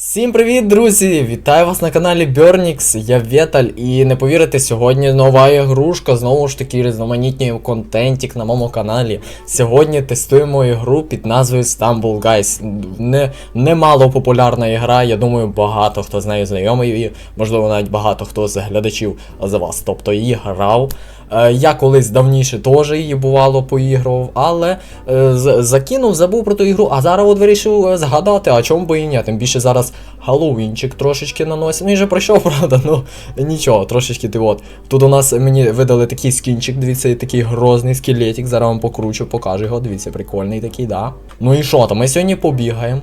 Всім привіт, друзі! Вітаю вас на каналі Burnix, я Вєталь, і не повірите, сьогодні нова ігрушка, знову ж таки різноманітний контентик на моєму каналі. Сьогодні тестуємо ігру під назвою Stumble Guys. Не, не мало популярна ігра, я думаю, багато хто з нею знайомий, і можливо навіть багато хто з глядачів за вас. Тобто її грав. Е, Я колись давніше теж її бувало поігрував, але е, закинув, забув про ту ігру, а зараз от вирішив е, згадати, а чому би і ні. Тим більше зараз Хеллоуінчик трошечки наносить. Ну і вже пройшов, правда, ну нічого, трошечки ти от. Тут у нас мені видали такий скінчик, дивіться, такий грозний скелетик, зараз вам покручу, покажу його, дивіться, прикольний такий, да. Ну і що там, ми сьогодні побігаємо.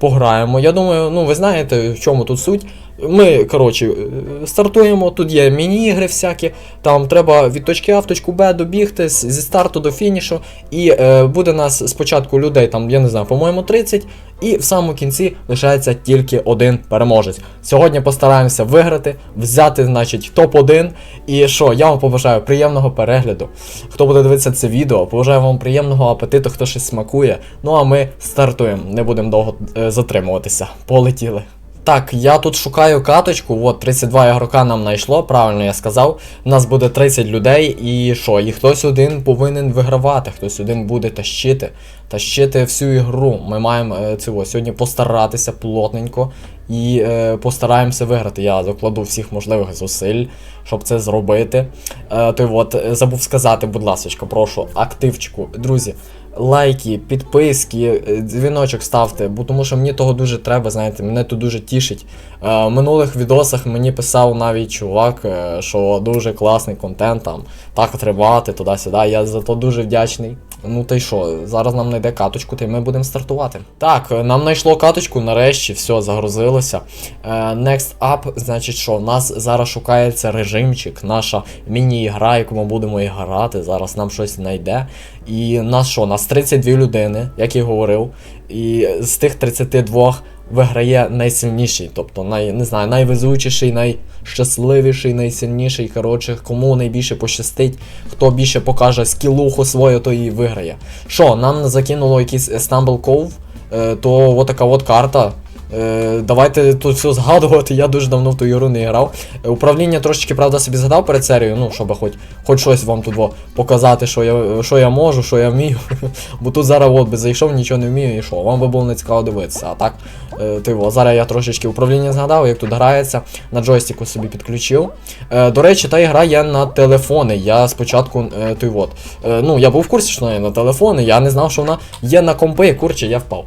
Пограємо. Я думаю, ну ви знаєте, в чому тут суть. Ми, коротше, е, стартуємо, тут є міні-ігри всякі, там треба від точки А в точку Б добігти зі старту до фінішу. І е, буде нас спочатку людей, там, я не знаю, по-моєму, 30, і в самому кінці лишається тільки один переможець. Сьогодні постараємося виграти, взяти, значить, топ-1. І що, я вам побажаю приємного перегляду. Хто буде дивитися це відео, побажаю вам приємного апетиту, хто щось смакує. Ну а ми стартуємо, не будемо довго е, затримуватися. Полетіли. Так, я тут шукаю каточку, от 32 ігрока нам знайшло, правильно я сказав. У нас буде 30 людей, і що? І хтось один повинен вигравати, хтось один буде тащити, тащити всю ігру. Ми маємо е, цього сьогодні постаратися плотненько і е, постараємося виграти. Я закладу всіх можливих зусиль, щоб це зробити. Е, то от, е, забув сказати, будь ласка, прошу, активчику. Друзі, лайки, підписки, е, дзвіночок ставте, бо тому що мені того дуже треба, знаєте, мене то дуже тішить. Е, в минулих відосах мені писав навіть чувак, е, що дуже класний контент там, так тримати, туди-сюди. Я за то дуже вдячний. Ну та й що, зараз нам знайде каточку, та й ми будемо стартувати. Так, е, нам знайшло каточку, нарешті, все, загрузилося. Е, Next up, значить, що в нас зараз шукається режимчик, наша міні-ігра, яку ми будемо і грати. Зараз нам щось знайде. І нас що, нас 32 людини, як і говорив. І з тих 32 виграє найсильніший, тобто най, не знаю, найвезучіший, найщасливіший, найсильніший. Коротше, кому найбільше пощастить, хто більше покаже скілуху свою, то і виграє. Що, нам закинуло якийсь Stumble Cove, е, то от така от карта. Е, давайте тут все згадувати, я дуже давно в ту ігру не грав. Управління трошечки, правда, собі згадав перед серією, ну, щоб хоч, хоч щось вам тут показати, що я, що я можу, що я вмію. Бо тут зараз от би зайшов, нічого не вмію і що, вам би було не цікаво дивитися. А так, е, зараз я трошечки управління згадав, як тут грається, на джойстику собі підключив. Е, до речі, та ігра є на телефони. Я спочатку той от. Ну, я був в курсі, що вона є на телефони, я не знав, що вона є на компи, курче, я впав.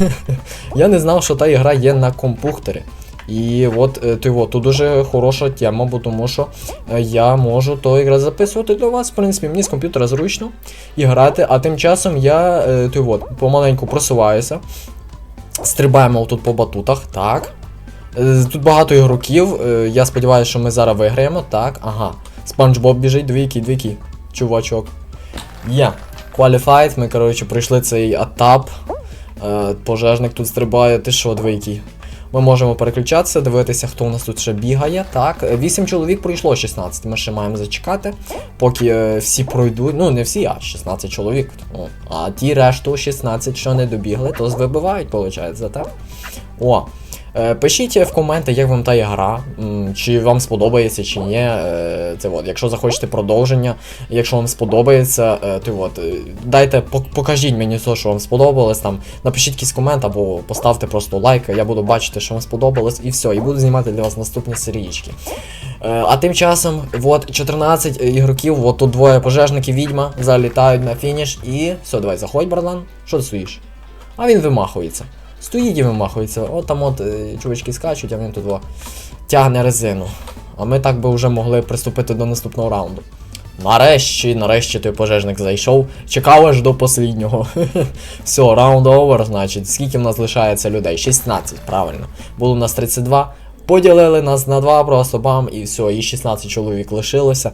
я не знав, що та ігра є на компухтері. І от е, ти от, тут дуже хороша тема, бо тому що е, я можу то ігра записувати для вас. В принципі, мені з комп'ютера зручно і грати, а тим часом я е, ти от, помаленьку просуваюся. Стрибаємо тут по батутах, так. Тут багато ігроків. Я сподіваюся, що ми зараз виграємо. Так, ага. Спанч Боб біжить, двійки, двійки. Чувачок. Є. Qualified, ми, коротше, пройшли цей етап. Е, Пожежник тут стрибає, ти що, двійкий? Ми можемо переключатися, дивитися, хто у нас тут ще бігає. Так, 8 чоловік пройшло 16. Ми ще маємо зачекати, поки е, всі пройдуть. Ну, не всі, а 16 чоловік. Ну, а ті решту 16, що не добігли, то вибивають, виходить, так? О. Е, Пишіть в коменти, як вам та гра, чи вам сподобається, чи ні. Е, Це от, якщо захочете продовження, якщо вам сподобається, е, то от, дайте, покажіть мені все, що вам сподобалось. Там, напишіть якийсь комент або поставте просто лайк, я буду бачити, що вам сподобалось, і все, і буду знімати для вас наступні серійки. Е, А тим часом, от 14 ігроків, от тут двоє пожежників відьма залітають на фініш і. Все, давай, заходь, братан. Що ти стоїш? А він вимахується. Стоїть і вимахується. От там от е, чувачки скачуть, а він тут во, тягне резину. А ми так би вже могли приступити до наступного раунду. Нарешті, нарешті той пожежник зайшов. Чекав аж до посліднього. Все, раунд овер, значить, скільки в нас лишається людей? 16, правильно. Було в нас 32. Поділили нас на два просто бам, і все, і 16 чоловік лишилося.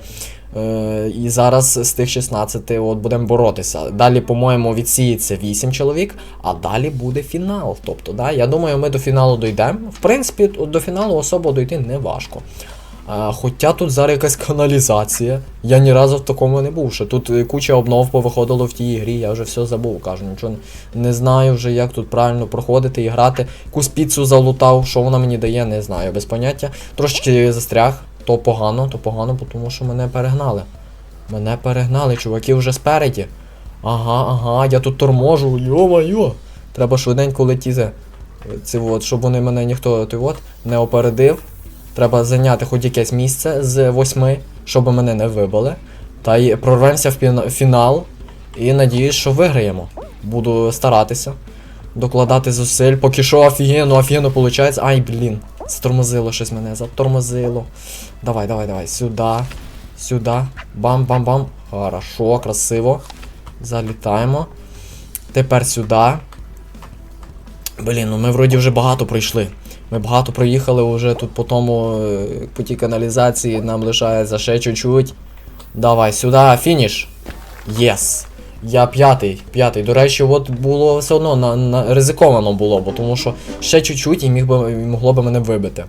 Е, і зараз з тих 16 от будемо боротися. Далі, по-моєму, відсіється 8 чоловік, а далі буде фінал. Тобто, да, я думаю, ми до фіналу дійдемо. В принципі, до фіналу особо дойти не важко. А, хоча тут зараз якась каналізація. Я ні разу в такому не був. Ще тут е, куча обнов повиходило в тій грі, я вже все забув, кажу, нічого не знаю вже, як тут правильно проходити і грати. Якусь піцу залутав, що вона мені дає, не знаю, без поняття. Трошечки застряг, то погано, то погано, тому що мене перегнали. Мене перегнали, чуваки вже спереді. Ага, ага, я тут торможу, йо-майо. Треба швиденько летіти. Це от, щоб вони мене ніхто ти от, не опередив. Треба зайняти хоч якесь місце з восьми, щоб мене не вибили. Та й прорвемося в фінал. І надіюсь, що виграємо. Буду старатися. Докладати зусиль. Поки що офігенно, офігенно виходить. Ай, блін. Затормозило щось мене, затормозило. Давай, давай, давай. Сюди. Сюди. Бам-бам-бам. Хорошо, красиво. Залітаємо. Тепер сюди. Блін, ну ми вроді вже багато пройшли. Ми багато проїхали вже тут по тому, е, по тій каналізації нам лишається ще чуть-чуть. Давай, сюди, фініш. Єс. Я п'ятий, п'ятий. До речі, от було все одно на, на, ризиковано було, бо тому що ще чуть-чуть і міг би, могло би мене вибити.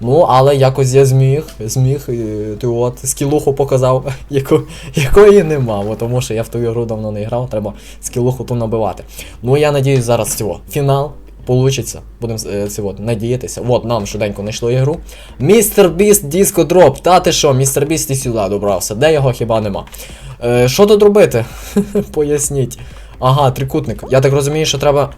Ну, але якось я зміг, зміг, е, ти от скілуху показав, яку, якої нема, бо тому що я в ту ігру давно не грав, треба скілуху ту набивати. Ну я надіюсь зараз цього. Фінал. Получиться, будемо е, надіятися. От, нам швиденько знайшло ігру. Містер Біст Диско Дроп. Та ти що, містер Біст і сюди добрався. Де його хіба нема? Е, що тут робити? Поясніть. Ага, трикутник. Я так розумію, що треба.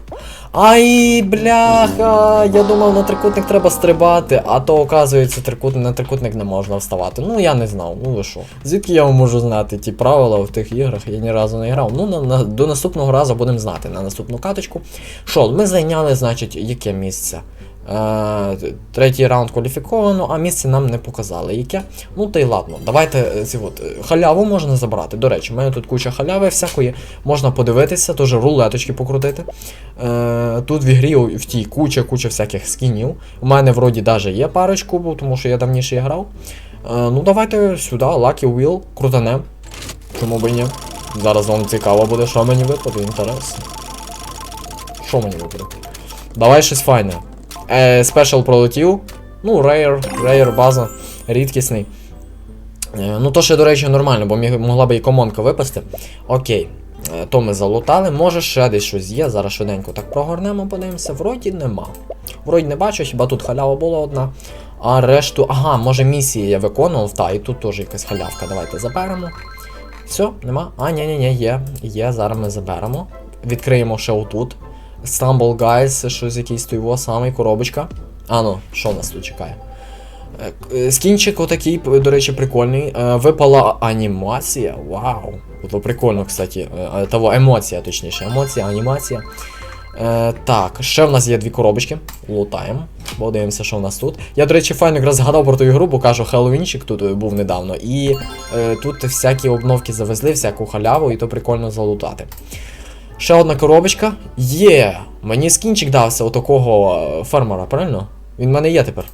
Ай, бляха! Я думав, на трикутник треба стрибати, а то, оказується, трикутник, на трикутник не можна вставати. Ну я не знав, ну ви що. Звідки я можу знати ті правила в тих іграх? Я ні разу не грав. Ну, на, на, до наступного разу будемо знати на наступну каточку. Що, ми зайняли, значить, яке місце? Е, третій раунд кваліфіковано, а місце нам не показали. Яке? Ну та й ладно. Давайте е, ці от, е, халяву можна забрати. До речі, в мене тут куча халяви всякої. Можна подивитися, теж рулеточки покрутити. Е, тут в ігрі в тій куча-куча всяких скінів. У мене вроді даже є парочку, бо тому що я давніше грав. Е, ну давайте сюди, Lucky Wheel, крутанем. Чому б і ні? Зараз вам цікаво буде, що мені випаде, інтересно. Що мені випаде? Давай щось файне. Е, спешл пролетів. Ну, рейер, рейер, база, рідкісний. Е, ну, то ще, до речі, нормально, бо могла би і комонка випасти. Окей. Е, то ми залутали. Може ще десь щось є. Зараз швиденько так прогорнемо, подивимося. Вроді нема. Вроді не бачу, хіба тут халява була одна. А решту. Ага, може місії я виконував, та, і тут теж якась халявка. Давайте заберемо. Все, нема? А, ні, ні, ні, є. Є, зараз ми заберемо. Відкриємо ще отут. Stumble Guys, щось якийсь той самий коробочка. А ну, що нас тут чекає? Е, е, Скінчик отакий, до речі, прикольний. Е, Випала анімація. Вау. Ото прикольно, кстати. Того емоція, точніше. Емоція, анімація. Е, так, ще в нас є дві коробочки. Лутаємо. Подивимося, що в нас тут. Я, до речі, файно якраз згадав про ту ігру, бо кажу, Хеллоуінчик тут був недавно. І е, тут всякі обновки завезли, всяку халяву, і то прикольно залутати. Ще одна коробочка. Є! Мені скінчик дався у такого е, фермера, правильно? Він в мене є тепер.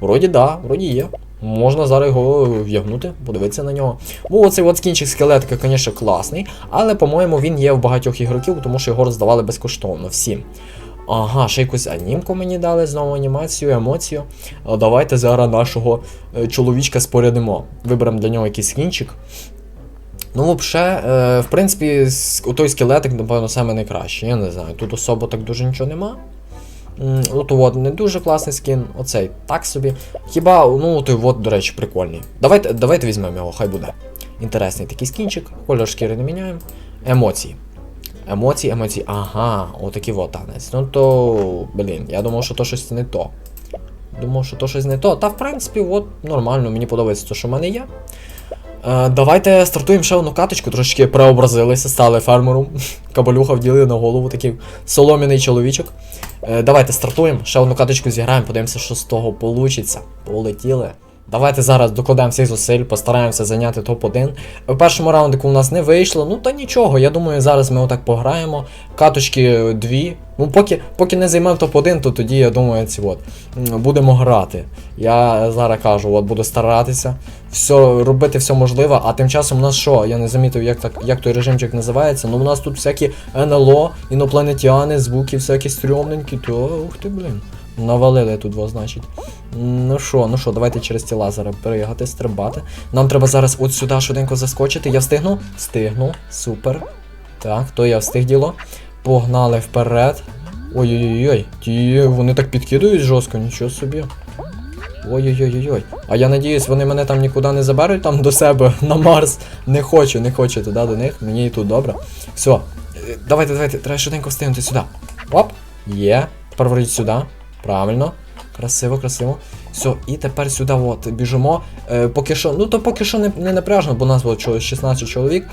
Вроді да, вроді є. Можна зараз його в'ягнути, подивитися на нього. Бо оцей от скінчик скелетика, звісно, класний, але, по-моєму, він є в багатьох ігроків, тому що його роздавали безкоштовно всім. Ага, ще якусь анімку мені дали, знову анімацію, емоцію. Давайте зараз нашого е, чоловічка спорядимо. Виберемо для нього якийсь скінчик. Ну, взагалі, е, в принципі, с- той скелетик, напевно, саме найкращий. Я не знаю. Тут особо так дуже нічого нема. От от не дуже класний скін, оцей так собі. Хіба, ну той от, до речі, прикольний. Давайте, давайте візьмемо його, хай буде. Інтересний такий скінчик, кольор шкіри не міняємо. Емоції. Емоції, емоції. Ага, отакий от танець. Ну то, блін, я думав, що то щось не то. Думав, що то щось не то. Та в принципі, от нормально, мені подобається те, що в мене є. Е, давайте стартуємо ще одну каточку, трошечки преобразилися, стали фермером. Кабалюха вділи на голову такий соломіний чоловічок. Е, давайте стартуємо, ще одну каточку зіграємо, подивимося, що з того вийде. Полетіли. Давайте зараз докладемо всіх зусиль, постараємося зайняти топ-1. В першому раунdiку у нас не вийшло, ну та нічого, я думаю, зараз ми отак пограємо. Каточки дві. Ну, поки, поки не займемо топ-1, то тоді, я думаю, ці от, будемо грати. Я зараз кажу, от буду старатися, все, робити все можливе, а тим часом у нас що? Я не замітив, як, так, як той режимчик називається. Ну у нас тут всякі НЛО, інопланетяни, звуки всякі стрьомненькі, то ух ти, блін. Навалили тут во, значить. Ну що, ну що, давайте через ті лазери переїхати, стрибати. Нам треба зараз от сюди швиденько заскочити. Я встигну? Встигну. Супер. Так, то я встиг діло. Погнали вперед. Ой-ой-ой, ті вони так підкидують жорстко, нічого собі. Ой-ой-ой-ой. А я надіюсь, вони мене там нікуди не заберуть там до себе на Марс. Не хочу, не хочу туди до них. Мені і тут добре. Все. Давайте, давайте, треба швиденько встигнути сюди. Оп! Є. Тепер вроді сюди. Правильно. Красиво, красиво. Все, і тепер сюди от біжимо. Е, поки що, ну то поки що не, не напряжно, бо нас було 16 чоловік.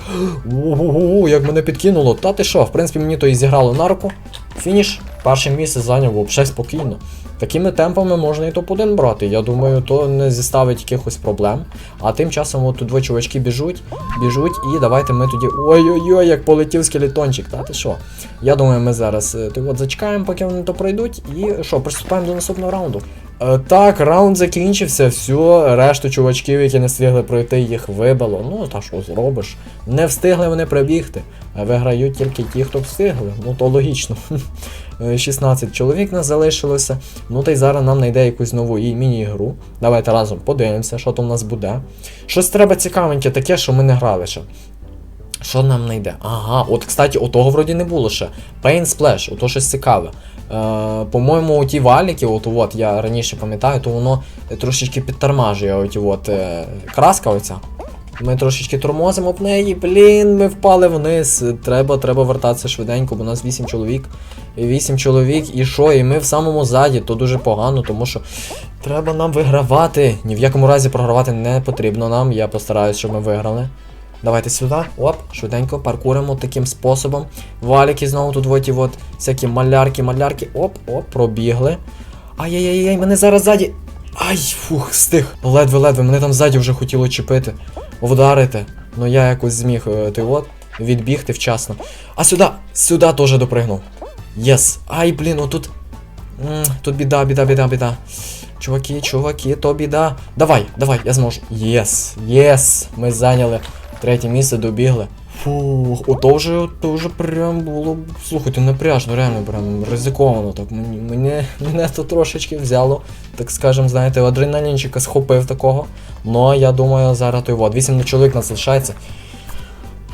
Ого, як мене підкинуло. Та ти що, в принципі, мені то і зіграло на руку. Фініш. Перше місце зайняв взагалі спокійно. Такими темпами можна і топ-1 брати. Я думаю, то не зіставить якихось проблем. А тим часом от тут два чувачки біжуть, біжуть, і давайте ми тоді. Ой-ой-ой, як полетів скелетончик, та ти що? Я думаю, ми зараз е, от зачекаємо, поки вони то пройдуть, і що, приступаємо до наступного раунду. Е, так, раунд закінчився, все, решту чувачків, які не встигли пройти, їх вибило. Ну, та що зробиш? Не встигли вони прибігти. Виграють тільки ті, хто встигли. Ну то логічно. Е, 16 чоловік нас залишилося. Ну та й зараз нам знайде якусь нову міні-ігру. Давайте разом подивимося, що там у нас буде. Щось треба цікавеньке, таке, що ми не грали ще. Що нам знайде? Ага, от, кстати, отого вроді не було ще. Paint Splash, ото щось цікаве. Е, по-моєму, ті валіки, от, от я раніше пам'ятаю, то воно трошечки підтормажує оті от, е, краска оця. Ми трошечки тормозимо об неї, блін, ми впали вниз. Треба, треба вертатися швиденько, бо у нас 8 чоловік. 8 чоловік, і що? І ми в самому заді, то дуже погано, тому що треба нам вигравати. Ні в якому разі програвати не потрібно нам. Я постараюсь, щоб ми виграли. Давайте сюди. Оп, швиденько паркуримо таким способом. Валіки знову тут от, і от всякі малярки, малярки. Оп, оп, пробігли. Ай-яй-яй, мене зараз ззаді. Ай, фух, стих. Ледве-ледве, мене там ззаді вже хотіло чіпити. Вдарити. Ну я якось зміг е, ти от відбігти вчасно. А сюди, сюди теж допригнув. Єс. Ай, блін, отут. Тут біда, біда, біда, біда. Чуваки, чуваки, то біда. Давай, давай, я зможу. Єс, єс. Ми зайняли третє місце, добігли. Фух, ото вже, ото вже прям було. Слухайте, напряжно, реально прям ризиковано. Так мені, мене, мене то трошечки взяло, так скажем, знаєте, адреналінчика схопив такого. Ну, я думаю, зараз той вот. 8 чоловік нас лишається.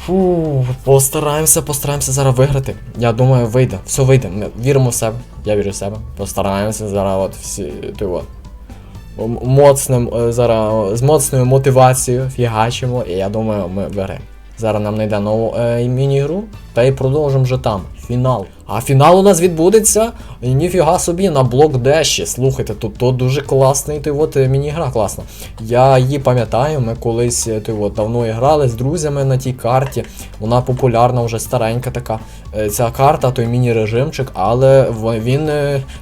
Фу, постараємося, постараємося зараз виграти. Я думаю, вийде. Все вийде. Ми віримо в себе. Я вірю в себе. Постараємося зараз от всі. Той от. Моцним, е, зараз з моцною мотивацією фігачимо, і я думаю, ми виграємо. Зараз нам знайде нову е, міні-гру, та й продовжимо вже там. Фінал. А фінал у нас відбудеться. Ніфіга собі на блок Деші. Слухайте, тут то дуже класний ти от е, міні-гра класна. Я її пам'ятаю, ми колись е, ти от, давно грали з друзями на тій карті. Вона популярна, вже старенька така. Е, Ця карта, той міні-режимчик, але він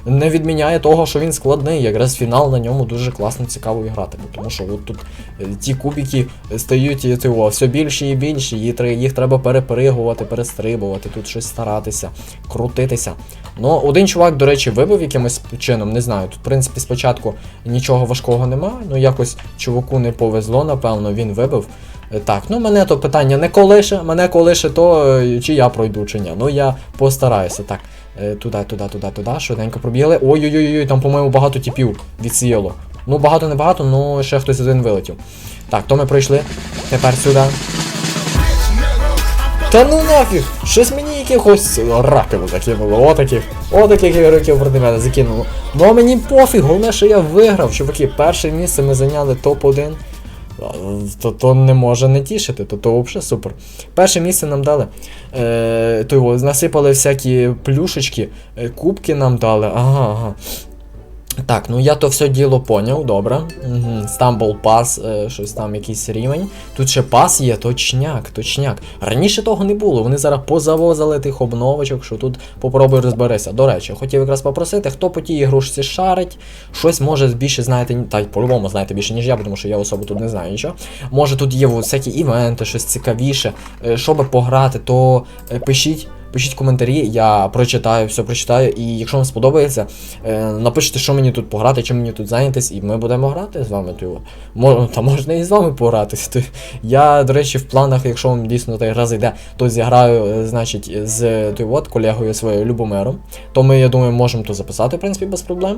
не відміняє того, що він складний. Якраз фінал на ньому дуже класно цікаво грати. Тому що от тут ті кубики стають ти, о, все більші і більші, їх треба перепригувати, перестрибувати, тут щось старатися, крутитися. Ну, один чувак, до речі, вибив якимось чином, не знаю. Тут, в принципі, спочатку нічого важкого немає, ну якось чуваку не повезло, напевно, він вибив. Е, Так, ну мене то питання не колише, мене колише то, е, чи я пройду, чи ні. Ну я постараюся. Так, е, туди, туди, туди, туди, швиденько пробігли. Ой-ой-ой, там, по-моєму, багато типів відсіяло. Ну, багато не багато, ну ще хтось один вилетів. Так, то ми пройшли. Тепер сюди. Та ну нафіг! Щось мені якихось раків закинуло, отаких, отаких ігроків проти мене закинуло. Ну а мені пофіг, головне, що я виграв, чуваки. Перше місце ми зайняли топ-1. А, То, то не може не тішити, то, то взагалі супер. Перше місце нам дали. Е, то його, насипали всякі плюшечки, е, кубки нам дали. Ага, ага. Так, ну я то все діло поняв, добре. Угу. Stumble Pass, е, щось там якийсь рівень. Тут ще пас є, точняк, точняк. Раніше того не було. Вони зараз позавозили тих обновочок, що тут попробуй розберися. До речі, хотів якраз попросити, хто по тій ігрушці шарить, щось може більше знаєте, та й по-любому знаєте більше, ніж я, тому що я особо тут не знаю нічого. Може тут є всякі івенти, щось цікавіше. Е, Щоб пограти, то е, пишіть. Пишіть коментарі, я прочитаю, все прочитаю. І якщо вам сподобається, е, напишіть, що мені тут пограти, чим мені тут зайнятись, і ми будемо грати з вами. То, та можна і з вами погратися. То, я, до речі, в планах, якщо вам дійсно та гра зайде, то зіграю, е, значить, з той от, колегою своєю Любомиром. То ми, я думаю, можемо то записати, в принципі, без проблем.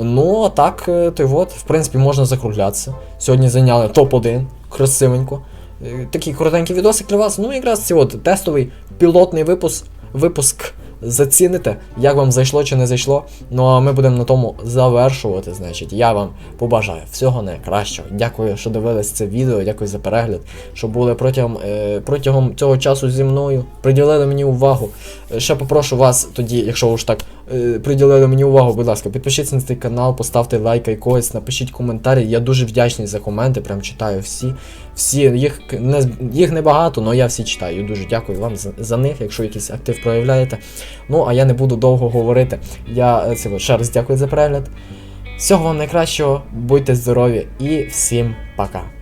Ну, а так, е, той от, в принципі, можна закруглятися. Сьогодні зайняли топ-1, красивенько. Е, Такий коротенький відосик для вас. Ну, якраз це от тестовий пілотний випуск. випуск. Заціните, як вам зайшло чи не зайшло. Ну а ми будемо на тому завершувати. Значить, я вам побажаю всього найкращого. Дякую, що дивились це відео, дякую за перегляд, що були протягом, е, протягом цього часу зі мною. Приділили мені увагу. Е, Ще попрошу вас тоді, якщо ви ж так приділили мені увагу, будь ласка, підпишіться на цей канал, поставте лайк якогось, напишіть коментарі. Я дуже вдячний за коменти, прям читаю всі. Всі, їх не, їх небагато, але я всі читаю. Дуже дякую вам за, за них, якщо якийсь актив проявляєте. Ну, а я не буду довго говорити. Я е, це, ще раз дякую за перегляд. Всього вам найкращого, будьте здорові і всім пока.